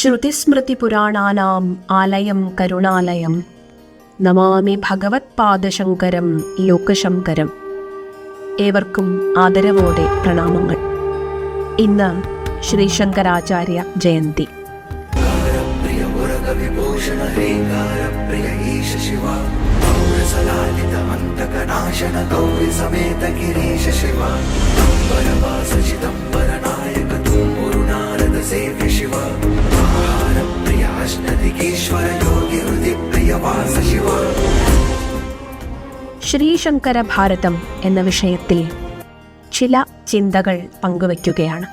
ശ്രുതിസ്മൃതിപുരാണാനാം ആലയം കരുണാലയം. നമാമി ഭഗവത്പാദശങ്കരം ലോകശങ്കരം. ഏവർക്കും ആദരവോടെ പ്രണാമങ്ങൾ. ഇന്ന് ശ്രീശങ്കരാചാര്യ ജയന്തി. ശിവ. ശിവ. ശ്രീശങ്കര ഭാരതം എന്ന വിഷയത്തിൽ ചില ചിന്തകൾ പങ്കുവയ്ക്കുകയാണ്.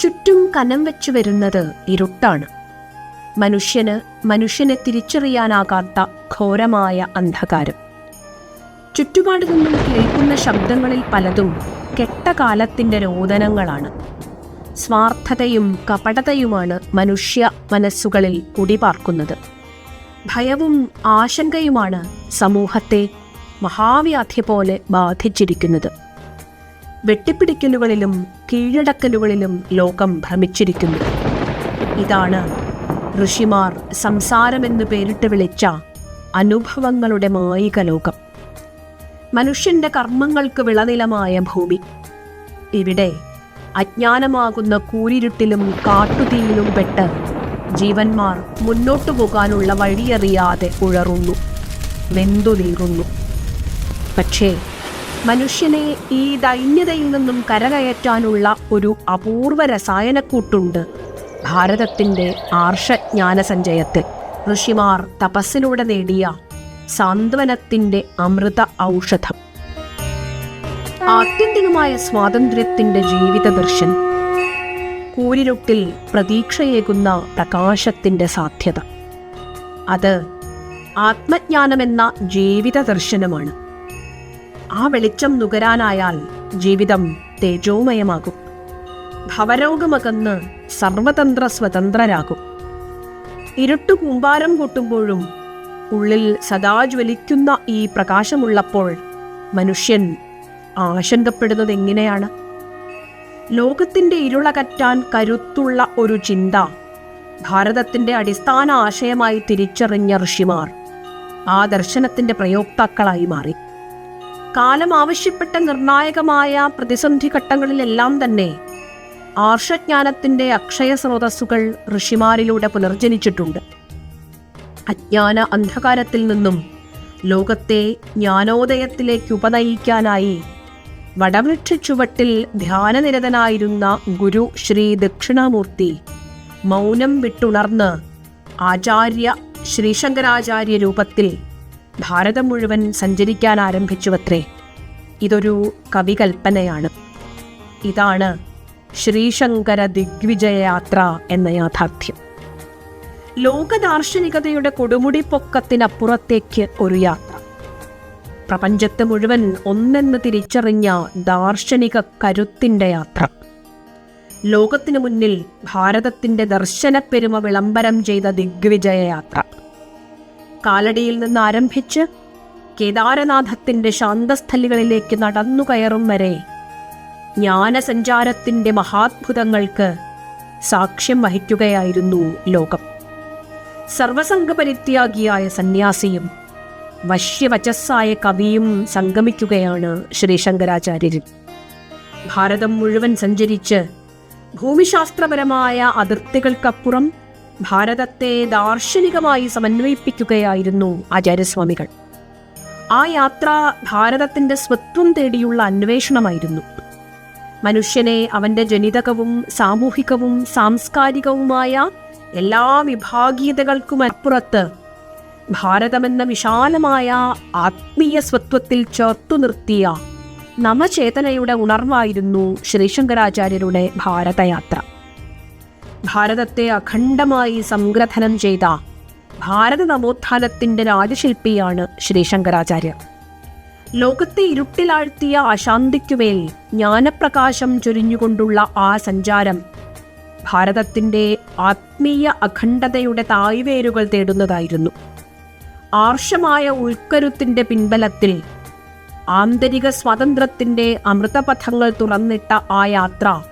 ചുറ്റും കനം വെച്ചു വരുന്നത് ഇരുട്ടാണ്. മനുഷ്യന് മനുഷ്യനെ തിരിച്ചറിയാനാകാത്ത ഘോരമായ അന്ധകാരം. ചുറ്റുപാടു നിന്നും കേൾക്കുന്ന ശബ്ദങ്ങളിൽ പലതും കെട്ട കാലത്തിന്റെ രോദനങ്ങളാണ് സ്വാർത്ഥതയും കപടതയുമാണ് മനുഷ്യ മനസ്സുകളിൽ കുടിപാർക്കുന്നത്. ഭയവും ആശങ്കയുമാണ് സമൂഹത്തെ മഹാവ്യാധി പോലെ ബാധിച്ചിരിക്കുന്നത്. വെട്ടിപ്പിടിക്കലുകളിലും കീഴടക്കലുകളിലും ലോകം ഭ്രമിച്ചിരിക്കുന്നു. ഇതാണ് ഋഷിമാർ സംസാരമെന്ന് പേരിട്ട് വിളിച്ച അനുഭവങ്ങളുടെ മായിക ലോകം. മനുഷ്യന്റെ കർമ്മങ്ങൾക്ക് വിളനിലമായ ഭൂമി. ഇവിടെ അജ്ഞാനമാകുന്ന കൂരിരുട്ടിലും കാട്ടുതീയിലും പെട്ട് ജീവന്മാർ മുന്നോട്ടു പോകാനുള്ള വഴിയറിയാതെ ഉഴറുന്നു വെന്തുതീറുന്നു പക്ഷേ മനുഷ്യനെ ഈ ദൈന്യതയിൽ നിന്നും കരകയറ്റാനുള്ള ഒരു അപൂർവ രസായനക്കൂട്ടുണ്ട് ഭാരതത്തിന്റെ ആർഷജ്ഞാനസഞ്ചയത്തിൽ. ഋഷിമാർ തപസ്സിലൂടെ നേടിയ സാന്ത്വനത്തിന്റെ അമൃത ഔഷധം. ആത്യന്തികമായ സ്വാതന്ത്ര്യത്തിന്റെ ജീവിത ദർശനം കൂരിരുട്ടിൽ പ്രതീക്ഷയേകുന്ന പ്രകാശത്തിന്റെ സാധ്യത. അത് ആത്മജ്ഞാനമെന്ന ജീവിത ദർശനമാണ് ആ വെളിച്ചം നുകരാനായാൽ ജീവിതം തേജോമയമാകും. ഭവരോഗമകന്ന് സർവതന്ത്ര സ്വതന്ത്രരാകും. ഇരുട്ടു കൂമ്പാരം കൂട്ടുമ്പോഴും ഉള്ളിൽ സദാ ജ്വലിക്കുന്ന ഈ പ്രകാശമുള്ളപ്പോൾ മനുഷ്യൻ ആശങ്കപ്പെടുന്നത് എങ്ങനെയാണ്? ലോകത്തിന്റെ ഇരുളകറ്റാൻ കരുത്തുള്ള ഒരു ചിന്ത ഭാരതത്തിന്റെ അടിസ്ഥാന ആശയമായി തിരിച്ചറിഞ്ഞ ഋഷിമാർ ആ ദർശനത്തിന്റെ പ്രയോക്താക്കളായി മാറി. കാലം ആവശ്യപ്പെട്ട നിർണായകമായ പ്രതിസന്ധി ഘട്ടങ്ങളിലെല്ലാം തന്നെ ആർഷജ്ഞാനത്തിന്റെ അക്ഷയ സ്രോതസ്സുകൾ ഋഷിമാരിലൂടെ പുനർജനിച്ചിട്ടുണ്ട്. അജ്ഞാന അന്ധകാരത്തിൽ നിന്നും ലോകത്തെ ജ്ഞാനോദയത്തിലേക്ക് ഉപനയിക്കാനായി വടവൃക്ഷ ചുവട്ടിൽ ധ്യാനനിരതനായിരുന്ന ഗുരു ശ്രീ ദക്ഷിണാമൂർത്തി മൗനം വിട്ടുണർന്ന് ആചാര്യ ശ്രീശങ്കരാചാര്യ രൂപത്തിൽ ഭാരതം മുഴുവൻ സഞ്ചരിക്കാൻ ആരംഭിച്ചുവത്രേ. ഇതൊരു കവികൽപ്പനയാണ്. ഇതാണ് ശ്രീശങ്കര ദിഗ്വിജയയാത്ര എന്ന യാഥാർത്ഥ്യം. ലോകദാർശനികതയുടെ കൊടുമുടി പൊക്കത്തിനപ്പുറത്തേക്ക് ഒരു യാത്ര. പ്രപഞ്ചത്തെ മുഴുവൻ ഒന്നെന്ന് തിരിച്ചറിഞ്ഞ ദാർശനിക കരുത്തിന്റെ യാത്ര. ലോകത്തിനു മുന്നിൽ ഭാരതത്തിന്റെ ദർശനപ്പെരുമ വിളംബരം ചെയ്ത ദിഗ്വിജയ യാത്ര. കാലടിയിൽ നിന്ന് ആരംഭിച്ച് കേദാരനാഥത്തിന്റെ ശാന്തസ്ഥലികളിലേക്ക് നടന്നു കയറും വരെ ജ്ഞാനസഞ്ചാരത്തിന്റെ മഹാത്ഭുതങ്ങൾക്ക് സാക്ഷ്യം വഹിക്കുകയായിരുന്നു ലോകം. സർവസംഘപരിത്യാഗിയായ സന്യാസിയും വശ്യവചസ്സായ കവിയും സംഗമിക്കുകയാണ് ശ്രീ ശങ്കരാചാര്യർ ഭാരതം മുഴുവൻ സഞ്ചരിച്ച് ഭൂമിശാസ്ത്രപരമായ അതിർത്തികൾക്കപ്പുറം ഭാരതത്തെ ദാർശനികമായി സമന്വയിപ്പിക്കുകയായിരുന്നു ആചാര്യസ്വാമികൾ. ആ യാത്ര ഭാരതത്തിന്റെ സ്വത്വം തേടിയുള്ള അന്വേഷണമായിരുന്നു. മനുഷ്യനെ അവന്റെ ജനിതകവും സാമൂഹികവും സാംസ്കാരികവുമായ എല്ലാ വിഭാഗീയതകൾക്കും അപ്പുറത്ത് ഭാരതമെന്ന വിശാലമായ ആത്മീയ സ്വത്വത്തിൽ ചേർത്തു നിർത്തിയ നവചേതനയുടെ ഉണർവായിരുന്നു ശ്രീശങ്കരാചാര്യരുടെ ഭാരതയാത്ര. ഭാരതത്തെ അഖണ്ഡമായി സംഗ്രഥനം ചെയ്ത ഭാരത നവോത്ഥാനത്തിന്റെ രാജശില്പിയാണ് ശ്രീശങ്കരാചാര്യർ. ലോകത്തെ ഇരുട്ടിലാഴ്ത്തിയ അശാന്തിക്കുമേൽ ജ്ഞാനപ്രകാശം ചൊരിഞ്ഞുകൊണ്ടുള്ള ആ സഞ്ചാരം ഭാരതത്തിന്റെ ആത്മീയ അഖണ്ഡതയുടെ തായ്വേരുകൾ തേടുന്നതായിരുന്നു. ആർഷമായ ഉൾക്കരുത്തിന്റെ പിൻബലത്തിൽ ആന്തരിക സ്വാതന്ത്ര്യത്തിന്റെ അമൃതപഥങ്ങൾ തുറന്നിട്ട ആ യാത്ര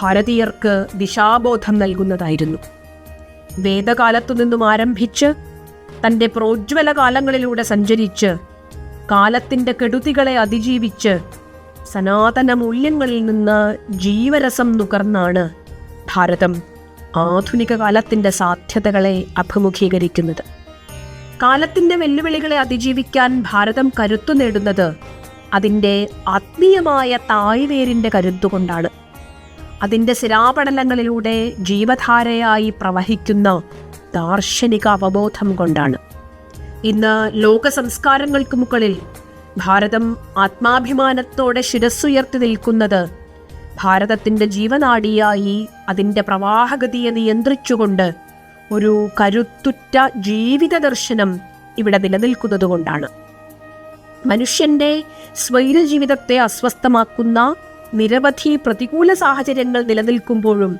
ഭാരതീയർക്ക് ദിശാബോധം നൽകുന്നതായിരുന്നു. വേദകാലത്തു നിന്നും ആരംഭിച്ച് തന്റെ പ്രോജ്വല കാലങ്ങളിലൂടെ സഞ്ചരിച്ച് കാലത്തിന്റെ കെടുതികളെ അതിജീവിച്ച് സനാതന മൂല്യങ്ങളിൽ നിന്ന് ജീവരസം നുകർന്നാണ് ഭാരതം ആധുനിക കാലത്തിന്റെ സാധ്യതകളെ അഭിമുഖീകരിക്കുന്നത്. കാലത്തിന്റെ വെല്ലുവിളികളെ അതിജീവിക്കാൻ ഭാരതം കരുത്തു നേടുന്നത് അതിന്റെ ആത്മീയമായ തായ്വേരിന്റെ കരുത്തുകൊണ്ടാണ്. അതിന്റെ ശിലാപടലങ്ങളിലൂടെ ജീവധാരയായി പ്രവഹിക്കുന്ന ദാർശനിക അവബോധം കൊണ്ടാണ്. ഇന്ന് ലോക സംസ്കാരങ്ങൾക്ക് മുകളിൽ ഭാരതം ആത്മാഭിമാനത്തോടെ ശിരസ്സുയർത്തി നിൽക്കുന്നത് ഭാരതത്തിന്റെ ജീവനാടിയായി അതിന്റെ പ്രവാഹഗതിയെ നിയന്ത്രിച്ചുകൊണ്ട് ഒരു കരുത്തുറ്റ ജീവിത ദർശനം ഇവിടെ നിലനിൽക്കുന്നത് കൊണ്ടാണ് മനുഷ്യന്റെ സ്വൈര ജീവിതത്തെ അസ്വസ്ഥമാക്കുന്ന നിരവധി പ്രതികൂല സാഹചര്യങ്ങൾ നിലനിൽക്കുമ്പോഴും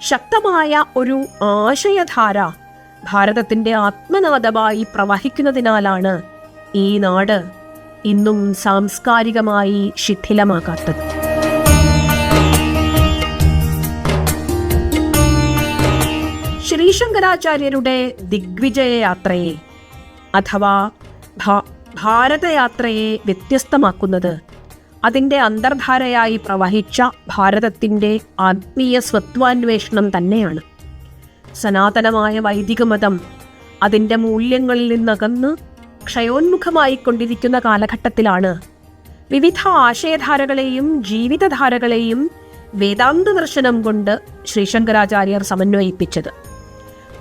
ശക്തമായ ഒരു ആശയധാര ഭാരതത്തിന്റെ ആത്മനാഥമായി പ്രവഹിക്കുന്നതിനാലാണ് ഈ നാട് ഇന്നും സാംസ്കാരികമായി ശിഥിലമാകാത്തത്. ശ്രീശങ്കരാചാര്യരുടെ ദിഗ്വിജയ യാത്രയെ അഥവാ ഭാരതയാത്രയെ വ്യത്യസ്തമാക്കുന്നത് അതിന്റെ അന്തർധാരയായി പ്രവഹിച്ച ഭാരതത്തിന്റെ ആത്മീയ സ്വത്വാന്വേഷണം തന്നെയാണ്. സനാതനമായ വൈദിക മതം അതിന്റെ മൂല്യങ്ങളിൽ നിന്നകന്ന് ക്ഷയോന്മുഖമായി കൊണ്ടിരിക്കുന്ന കാലഘട്ടത്തിലാണ് വിവിധ ആശയധാരകളെയും ജീവിതധാരകളെയും വേദാന്ത ദർശനം കൊണ്ട് ശ്രീശങ്കരാചാര്യർ സമന്വയിപ്പിച്ചത്.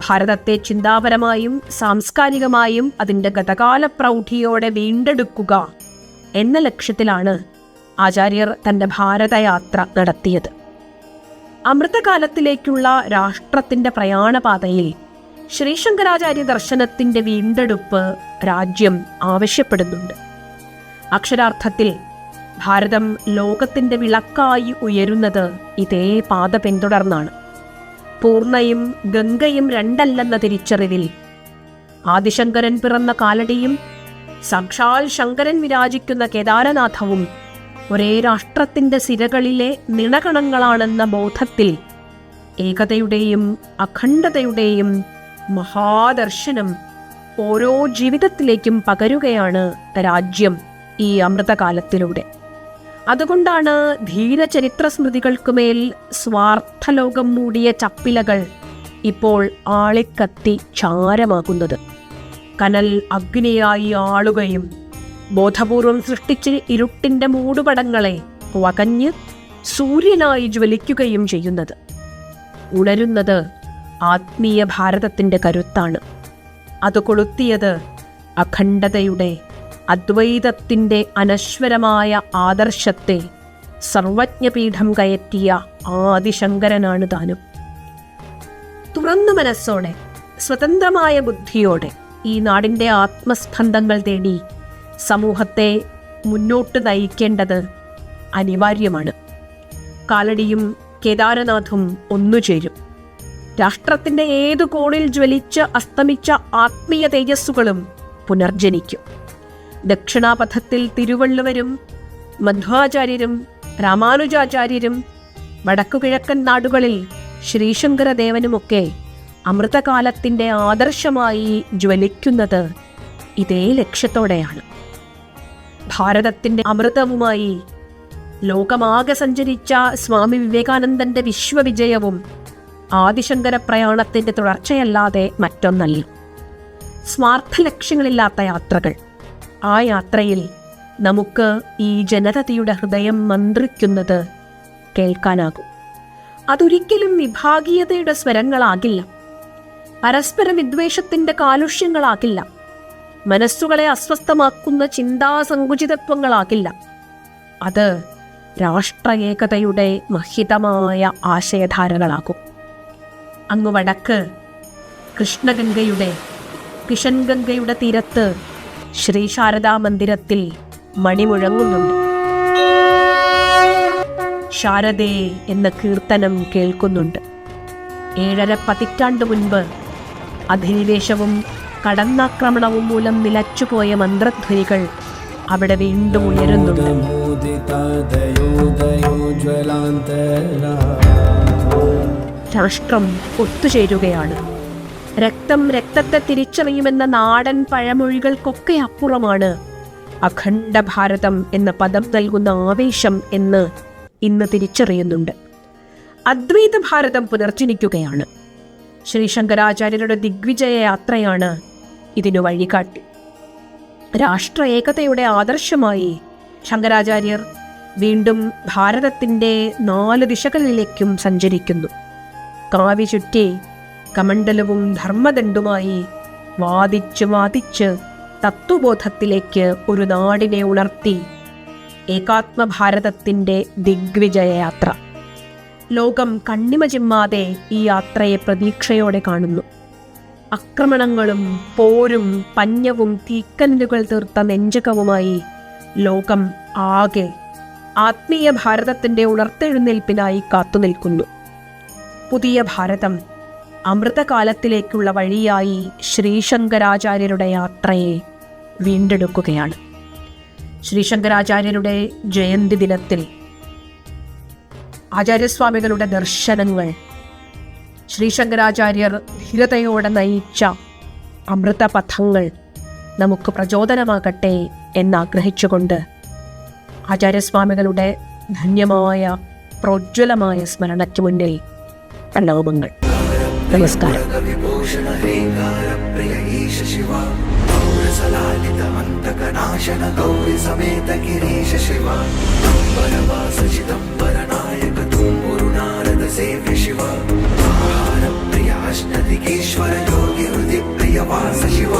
ഭാരതത്തെ ചിന്താപരമായും സാംസ്കാരികമായും അതിന്റെ ഗതകാല പ്രൗഢിയോടെ വീണ്ടെടുക്കുക എന്ന ലക്ഷ്യത്തിലാണ് ആചാര്യർ തന്റെ ഭാരതയാത്ര നടത്തിയത്. അമൃതകാലത്തിലേക്കുള്ള രാഷ്ട്രത്തിന്റെ പ്രയാണപാതയിൽ ശ്രീശങ്കരാചാര്യ ദർശനത്തിന്റെ വീണ്ടെടുപ്പ് രാജ്യം ആവശ്യപ്പെടുന്നുണ്ട്. അക്ഷരാർത്ഥത്തിൽ ഭാരതം ലോകത്തിന്റെ വിളക്കായി ഉയരുന്നത് ഇതേ പാത പിന്തുടർന്നാണ്. പൂർണയും ഗംഗയും രണ്ടല്ലെന്ന തിരിച്ചറിവിൽ. ആദിശങ്കരൻ പിറന്ന കാലടിയും സാക്ഷാൽ ശങ്കരൻ വിരാജിക്കുന്ന കേദാരനാഥവും ഒരേ രാഷ്ട്രത്തിന്റെ സിരകളിലെ നിണകണങ്ങളാണെന്ന ബോധത്തിൽ ഏകതയുടെയും അഖണ്ഡതയുടെയും മഹാദർശനം ഓരോ ജീവിതത്തിലേക്കും പകരുകയാണ് രാജ്യം ഈ അമൃതകാലത്തിലൂടെ. അതുകൊണ്ടാണ് ധീരചരിത്ര സ്മൃതികൾക്കുമേൽ സ്വാർത്ഥലോകം മൂടിയ ചപ്പിലകൾ ഇപ്പോൾ ആളിക്കത്തി ചാരമാകുന്നത്. കനൽ അഗ്നിയായി ആളുകയും ബോധപൂർവം സൃഷ്ടിച്ച് ഇരുട്ടിന്റെ മൂടുപടങ്ങളെ വകഞ്ഞ് സൂര്യനായി ജ്വലിക്കുകയും ചെയ്യുന്നത്. ഉണരുന്നത് ആത്മീയ ഭാരതത്തിന്റെ കരുത്താണ്. അത് കൊളുത്തിയത് അഖണ്ഡതയുടെ അദ്വൈതത്തിന്റെ അനശ്വരമായ ആദർശത്തെ സർവജ്ഞപീഠം കയറ്റിയ ആദിശങ്കരനാണ് താനും. തുറന്നു മനസ്സോടെ സ്വതന്ത്രമായ ബുദ്ധിയോടെ ഈ നാടിന്റെ ആത്മസ്പന്ദങ്ങൾ തേടി സമൂഹത്തെ മുന്നോട്ട് നയിക്കേണ്ടത് അനിവാര്യമാണ്. കാലടിയും കേദാരനാഥും ഒന്നുചേരും രാഷ്ട്രത്തിന്റെ ഏതു കോണിൽ ജ്വലിച്ച് അസ്തമിച്ച ആത്മീയ തേജസ്സുകളും പുനർജനിക്കും. ദക്ഷിണാപഥത്തിൽ തിരുവള്ളുവരും മധ്വാചാര്യരും രാമാനുജാചാര്യരും വടക്കുകിഴക്കൻ നാടുകളിൽ ശ്രീശങ്കരദേവനുമൊക്കെ അമൃതകാലത്തിന്റെ ആദർശമായി ജ്വലിക്കുന്നത് ഇതേ ലക്ഷ്യത്തോടെയാണ്. ഭാരതത്തിന്റെ അമൃതവുമായി ലോകമാകെ സഞ്ചരിച്ച സ്വാമി വിവേകാനന്ദന്റെ വിശ്വവിജയവും ആദിശങ്കര പ്രയാണത്തിന്റെ തുടർച്ചയല്ലാതെ മറ്റൊന്നല്ല. സ്വാർത്ഥ ലക്ഷ്യങ്ങളില്ലാത്ത യാത്രകൾ. ആ യാത്രയിൽ നമുക്ക് ഈ ജനതയുടെ ഹൃദയം മന്ത്രിക്കുന്നത് കേൾക്കാനാകും. അതൊരിക്കലും വിഭാഗീയതയുടെ സ്വരങ്ങളാകില്ല. പരസ്പര വിദ്വേഷത്തിന്റെ കാലുഷ്യങ്ങളാകില്ല. മനസ്സുകളെ അസ്വസ്ഥമാക്കുന്ന ചിന്താസങ്കുചിതത്വങ്ങളാകില്ല. അത് രാഷ്ട്ര ഏകതയുടെ മഹിതമായ ആശയധാരകളാകും. അങ്ങ് വടക്ക് കൃഷ്ണഗംഗയുടെ കിഷൻഗംഗയുടെ തീരത്ത് ശ്രീ ശാരദാ മന്ദിരത്തിൽ മണിമുഴങ്ങുന്നുണ്ട്. ശാരദേ എന്ന കീർത്തനം കേൾക്കുന്നുണ്ട്. ഏഴര പതിറ്റാണ്ട് മുൻപ് അധിനിവേശവും കടന്നാക്രമണവും മൂലം നിലച്ചുപോയ മന്ത്രധ്വനികൾ അവിടെ വീണ്ടും ഉയരുന്നുണ്ട്. രാഷ്ട്രം ഒത്തുചേരുകയാണ്. രക്തം രക്തത്തെ തിരിച്ചറിയുമെന്ന നാടൻ പഴമൊഴികൾക്കൊക്കെ അപ്പുറമാണ്. അഖണ്ഡ ഭാരതം എന്ന പദം നൽകുന്ന ആവേശം എന്ന് ഇന്ന് തിരിച്ചറിയുന്നുണ്ട്. അദ്വൈത ഭാരതം പുനർജനിക്കുകയാണ്. ശ്രീ ശങ്കരാചാര്യരുടെ ദിഗ്വിജയ യാത്രയാണ് ഇതിനു വഴികാട്ടി. രാഷ്ട്ര ഏകതയുടെ ആദർശമായി ശങ്കരാചാര്യർ വീണ്ടും ഭാരതത്തിന്റെ നാല് ദിശകളിലേക്കും സഞ്ചരിക്കുന്നു. കാവി ചുറ്റി കമണ്ഡലവും ധർമ്മദണ്ഡുമായി വാദിച്ച് വാദിച്ച് തത്വബോധത്തിലേക്ക് ഒരു നാടിനെ ഉണർത്തി ഏകാത്മഭാരതത്തിന്റെ ദിഗ്വിജയയാത്ര. ലോകം കണ്ണിമ ചിമ്മാതെ ഈ യാത്രയെ പ്രതീക്ഷയോടെ കാണുന്നു. ആക്രമണങ്ങളും പോരും പഞ്ഞവും തീക്കല്ലുകൾ തീർത്ത നെഞ്ചകവുമായി ലോകം ആകെ ആത്മീയ ഭാരതത്തിന്റെ ഉണർത്തെഴുന്നേൽപ്പിനായി കാത്തുനിൽക്കുന്നു. പുതിയ ഭാരതം അമൃതകാലത്തിലേക്കുള്ള വഴിയായി ശ്രീശങ്കരാചാര്യരുടെ യാത്രയെ വീണ്ടെടുക്കുകയാണ്. ശ്രീശങ്കരാചാര്യരുടെ ജയന്തി ദിനത്തിൽ ആചാര്യസ്വാമികളുടെ ദർശനങ്ങൾ ശ്രീശങ്കരാചാര്യർ ധീരതയോടെ നയിച്ച അമൃതപഥങ്ങൾ നമുക്ക് പ്രചോദനമാകട്ടെ എന്നാഗ്രഹിച്ചുകൊണ്ട് ആചാര്യസ്വാമികളുടെ ധന്യമായ പ്രോജ്വലമായ സ്മരണയ്ക്ക് മുന്നിൽ പ്രണവങ്ങൾ నమస్కారం. ఆహార ప్రియాష్ణదికేశ్వర యోగి హృది ప్రియవాస శివ.